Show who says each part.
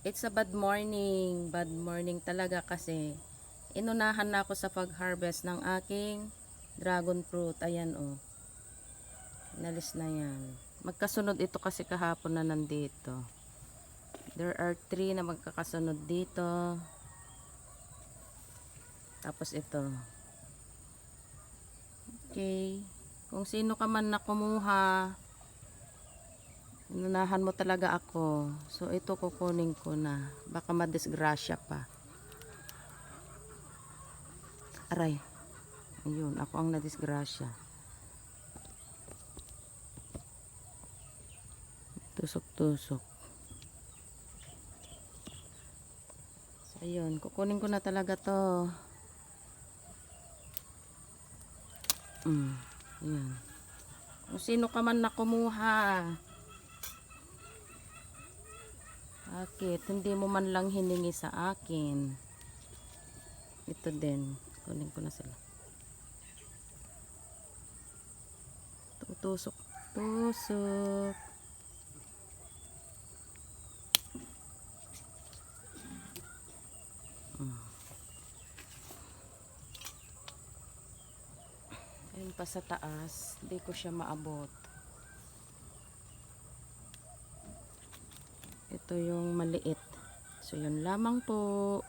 Speaker 1: It's a bad morning. Bad morning talaga kasi inunahan na ako sa pag-harvest ng aking dragon fruit. Ayan oh. Nalis na yan. Magkasunod ito kasi kahapon na nandito. There are three na magkakasunod dito. Tapos ito. Okay. Kung sino ka man na kumuha, inunahan mo talaga ako. So, ito kukunin ko na. Baka madisgrasya pa. Aray. Ayun, ako ang nadisgrasya. Tusok-tusok. So, ayun. Kukunin ko na talaga to. Mm, ayan. Kung sino ka man na kumuha. Bakit? Hindi mo man lang hiningi sa akin. Ito din. Kunin ko na sila. Tutusok. Tusok. Ayun pa sa taas. Hindi ko siya maabot. Ito yung maliit. So, yun lamang po.